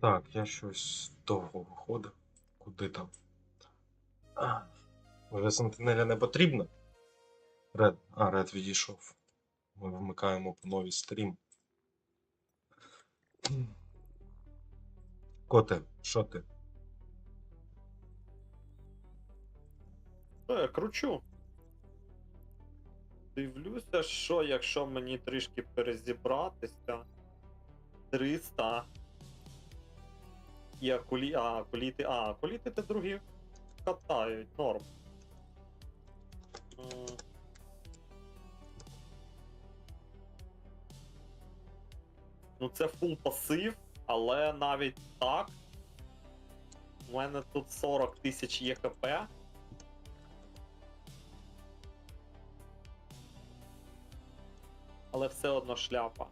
Так, я щось довго виходив. Куди там? А, вже сентинеля не потрібно? Ред. А, Ред відійшов. Ми вмикаємо по новій стрім. Коте, що ти? Що я кручу? Дивлюся, що якщо мені трішки перезібратися. 300. І акулі... А, акуліти. А, акуліти те другі катають, норм. Ну це фул пасив, але навіть так. У мене тут 40 тисяч ЄХП. Але все одно шляпа.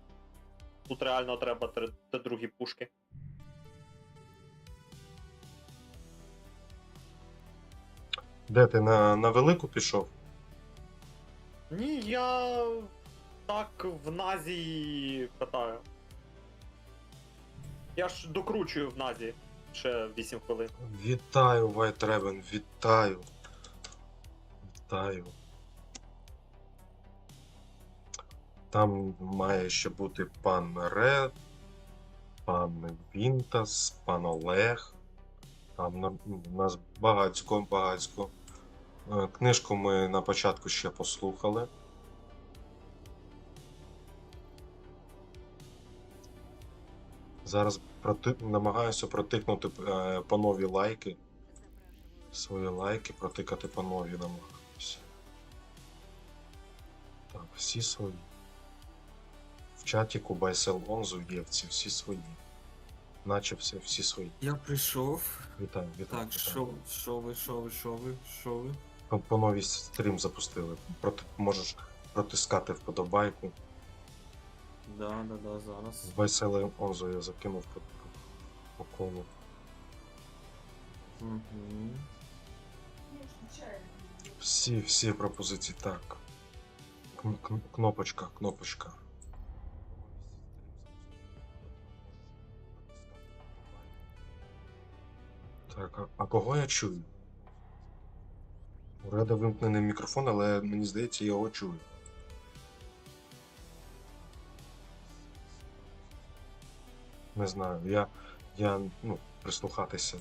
Тут реально треба те другі пушки. Де ти на, на велику пішов? Ні, я так в Назі катаю. Я ж докручую в Назі ще 8 хвилин. Вітаю, White Raven, вітаю. Вітаю. Там має ще бути пан Ред, пан Вінтас, пан Олег. Там у нас багацько, багацько. Е, Книжку ми на початку ще послухали. Зараз проти... намагаюся протикнути е, по нові лайки. Свої лайки протикати по нові намагаюся. Так, всі свої. В чаті Кубайсел Онзу є ці всі свої. Наче все, всі свої. Я прийшов. Вітаю, вітаю. Так, вітаю. що, що ви, що ви, що ви, що ви? По, по новій стрім запустили. Проти... Можеш протискати вподобайку. Да, да, да, зараз. Байселем Онзу я закинув по, по колу. Угу. Всі, всі пропозиції так. Кн- кн- Кнопочка, кнопочка. Так, а, а кого я чую? У Реда вимкнений мікрофон, але мені здається, я його чую. Не знаю, я, я ну, прислухатися.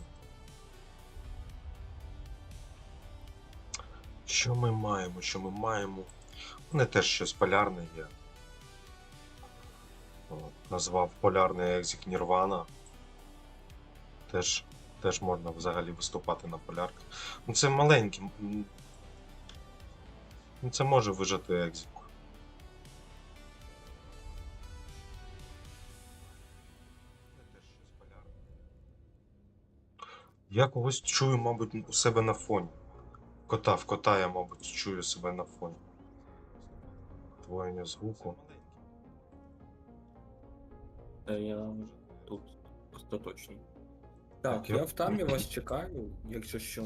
Що ми маємо? Що ми маємо? Мене теж щось полярне є. От, назвав полярний екзік Нірвана. Теж, теж можна взагалі виступати на полярках. Ну це маленький. Ну це може вижити екзік. Я когось чую, мабуть, у себе на фоні. Кота, в кота я, мабуть, чую себе на фоні. Двоєння звуку. Та я тут остаточно. Так, Так, я- я в тамі вас чекаю, якщо що.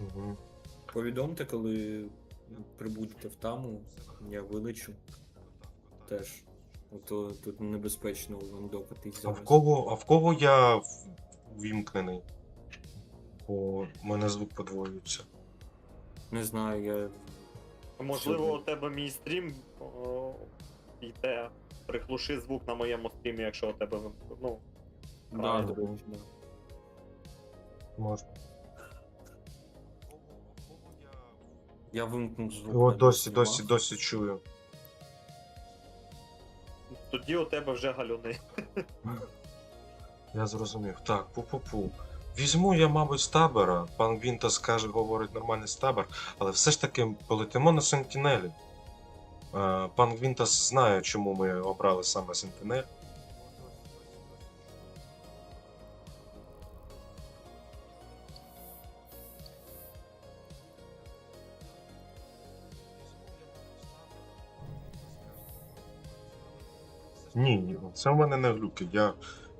Угу. Повідомте, коли прибудете в таму, я вилечу теж. А то тут небезпечно ландокатись А зараз. в кого, а в кого я в- ввімкнений? Бо в мене звук подвоюється. Не знаю, я. Можливо, у тебе мій стрім о, йде. Приглуши звук на моєму стрімі, якщо у тебе вим- ну, Да, Правильно. да, да. Можна. Я вимкнув звук. О, досі, досі, досі чую. тоді у тебе вже галюни. Я зрозумів. Так, пу-пу-пу. Візьму я, мабуть, з табора. Пан Вінтас каже, говорить нормальний з табор, але все ж таки полетимо на Сентінелі. Е, Пан Вінтас знає, чому ми обрали саме Сентинель. Ні, ні, це в мене не глюки. Я,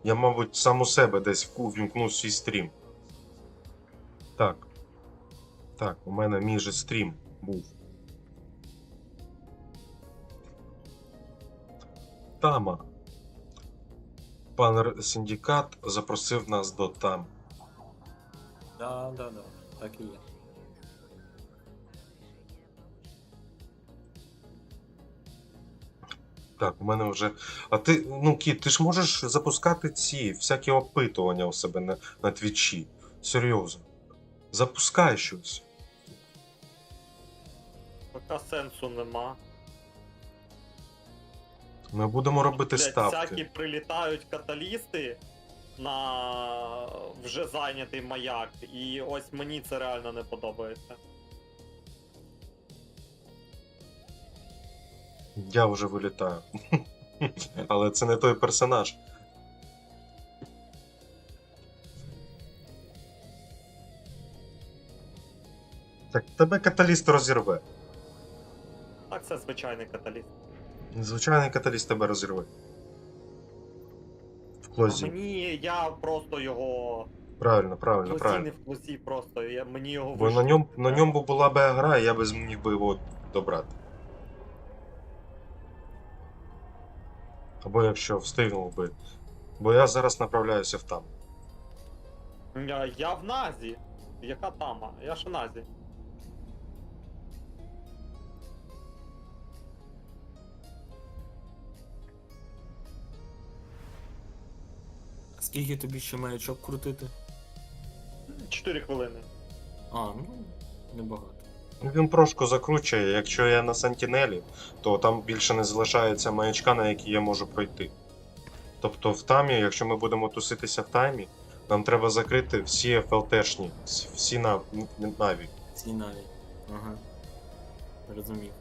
я мабуть, сам у себе десь вку- вімкнув свій стрім. Так. Так, у мене мій же стрім був. Тама. Пан Синдикат запросив нас до там. Да, да, да. Так і є. Так, у мене вже. А ти, ну, Кіт, ти ж можеш запускати ці всякі опитування у себе на, на твічі. Серйозно. Запускай щось. Поки сенсу нема. Ми будемо робити Блядь, ставки. Всякі прилітають каталісти на вже зайнятий маяк, і ось мені це реально не подобається. Я вже вилітаю. Але це не той персонаж. Так тебе каталіст розірве. Так, це звичайний каталіст. Звичайний каталіст тебе розірве. В А мені я просто його. Правильно, правильно, Клосі правильно. не в клосі просто. Я, мені його Бо на ньому, на ньому була би гра, і я би зміг би його добрати. Або якщо встигнув би. Бо я зараз направляюся в там. Я, я в Назі. Яка тама? Я ж в Назі. Скільки тобі ще маячок крутити? 4 хвилини. А, ну, небагато. Ну, Він прошку закручує, якщо я на Сентінелі, то там більше не залишається маячка, на який я можу пройти. Тобто в тамі, якщо ми будемо туситися в таймі, нам треба закрити всі ФЛТшні, всі на, наві. Ці навіть. Ага. Розумів.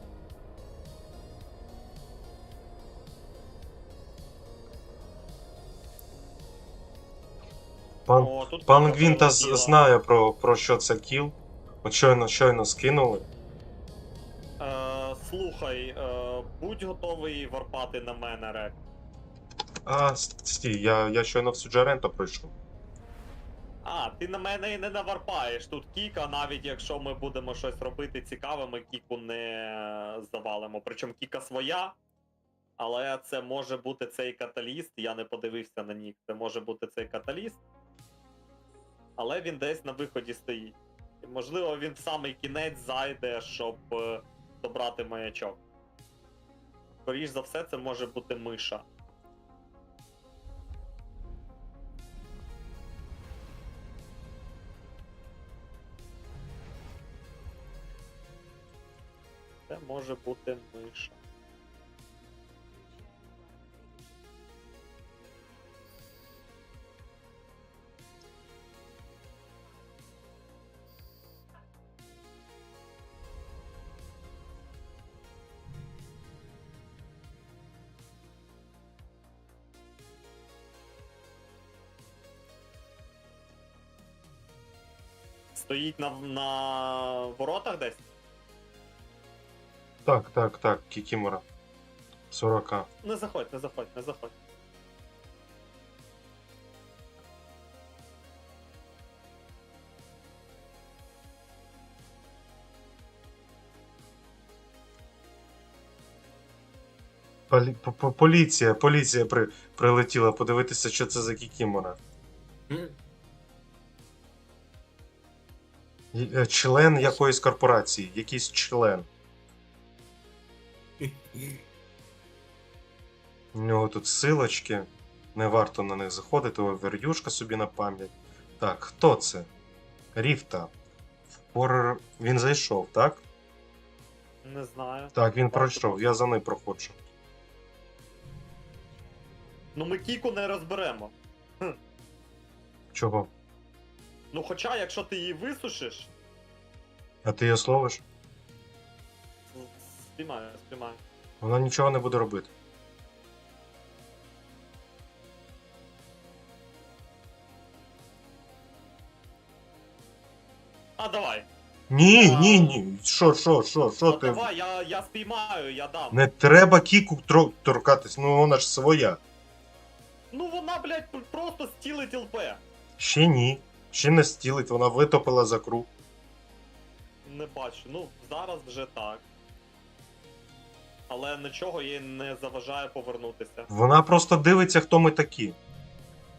Пан, О, тут пан Гвінта знає про, про що це кіл. От щойно, щойно скинули. Е, слухай, е, будь готовий варпати на мене, рек. А, стій, я, я щойно в Суджаренто пройшов. А, ти на мене і не наварпаєш. Тут кіка, навіть якщо ми будемо щось робити цікаве, ми кіку не завалимо. Причому кіка своя, але це може бути цей каталіст. Я не подивився на нік. Це може бути цей каталіст. Але він десь на виході стоїть. Можливо, він в самий кінець зайде, щоб е, добрати маячок. Скоріш за все, це може бути миша. Це може бути миша. Стоїть на, на воротах десь? Так, так, так, Кікімора. 40. Не заходь, не заходь, не заходь. Полі... по- по- Поліція, поліція при... прилетіла подивитися, що це за Кікімора. Член якоїсь корпорації, якийсь член. У нього тут силочки. Не варто на них заходити, верюшка собі на пам'ять. Так, хто це? Ріфта. Хоррор. Він зайшов, так? Не знаю. Так, він пройшов, я за ним проходжу. Ну ми кіку не розберемо. Чого? Ну хоча, якщо ти її висушиш, А ти її словиш? спіймаю, спіймаю. Вона нічого не буде робити. А давай. Ні, А. ні, ні. Що, що, що, що Ну, ти? давай, я, я спіймаю, я дам. Не треба кіку тро- торкатись, ну вона ж своя. Ну вона, блядь, пр- просто стілить ЛП. Ще ні. Ще не стілить, вона витопила за круг. Не бачу. Ну, зараз вже так. Але нічого їй не заважає повернутися. Вона просто дивиться, хто ми такі.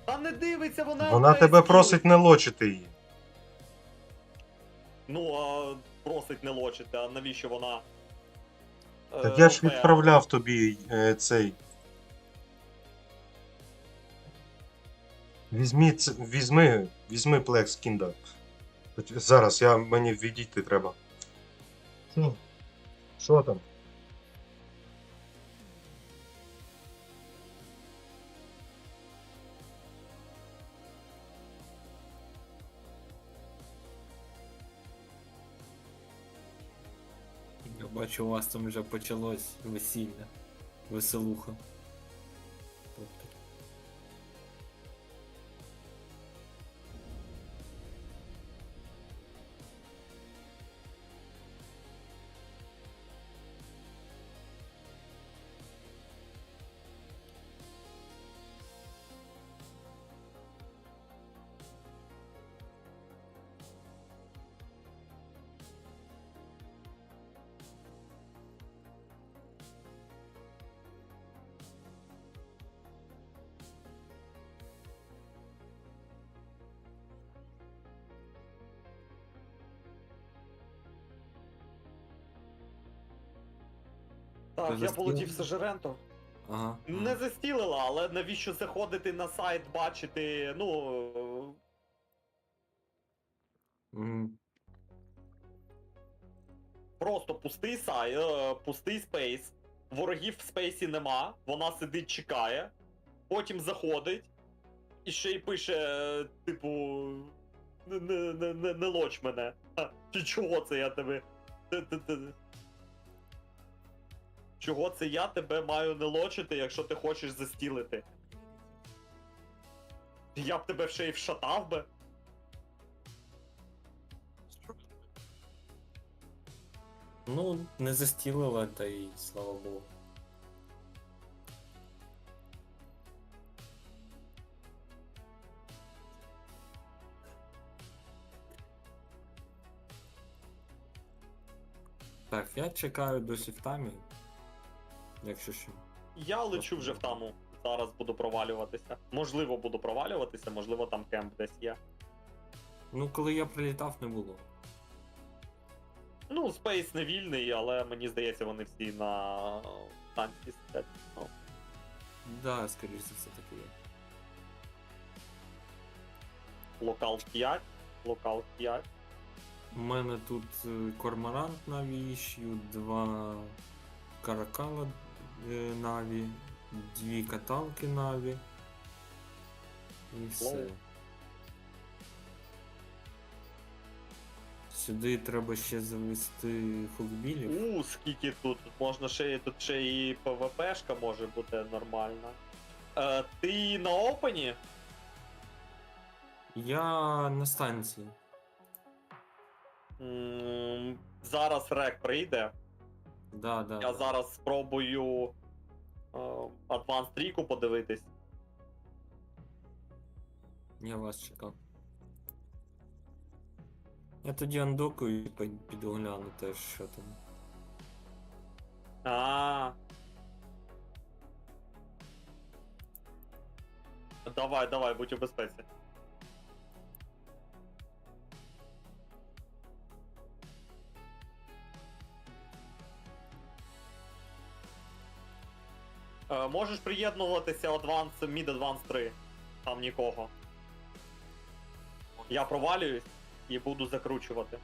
Та не дивиться, вона. Вона тебе із просить не лочити її. Ну, а просить не лочити, а навіщо вона. е, Так я ж відправляв тобі е, цей. Візьми, візьми, візьми Плекс Кінда. Зараз я мені відійти треба. Що? Що там? Я бачу, у вас там вже почалось весілля. Веселуха. Так, Ти я полетів Сажеренто. Ага. Не застілила, але навіщо заходити на сайт, бачити, ну. Угу. Просто пустий сайт, е, пустий спейс. Ворогів в спейсі нема, вона сидить, чекає, потім заходить і ще й пише, е, типу. Не, не, не, не, не лоч мене. Чи чого це я тебе. Ти- ти- ти- Чого це я тебе маю не лочити, якщо ти хочеш застілити? Я б тебе ще й вшатав би. Ну, не застілила, та й слава Богу. Так, я чекаю досі в тамі. Якщо що. Я лечу вже в таму. Зараз буду провалюватися. Можливо, буду провалюватися, можливо, там кемп десь є. Ну, коли я прилітав, не було. Ну, спейс не вільний, але мені здається, вони всі на станції сидять. Ну, Да, скоріш за все таки є. локал 5, локал 5. У мене тут е, корморант Наві іщу, два каракала Наві, дві каталки Наві. І все. Сюди треба ще завести фукбілів. У, скільки тут. Можна ще тут ще і ПВПшка може бути нормальна. Е, ти на опені? Я на станції. М, Зараз рек прийде. Да, да. Я да. зараз спробую е, Advanced трійку подивитись. Я вас чекав. Я тоді андокую і під- підгляну теж, що там. А. Давай, давай, будь у безпеці. Можеш приєднуватися Advance, Mid Advance 3. Там нікого. Я провалююсь і буду закручувати.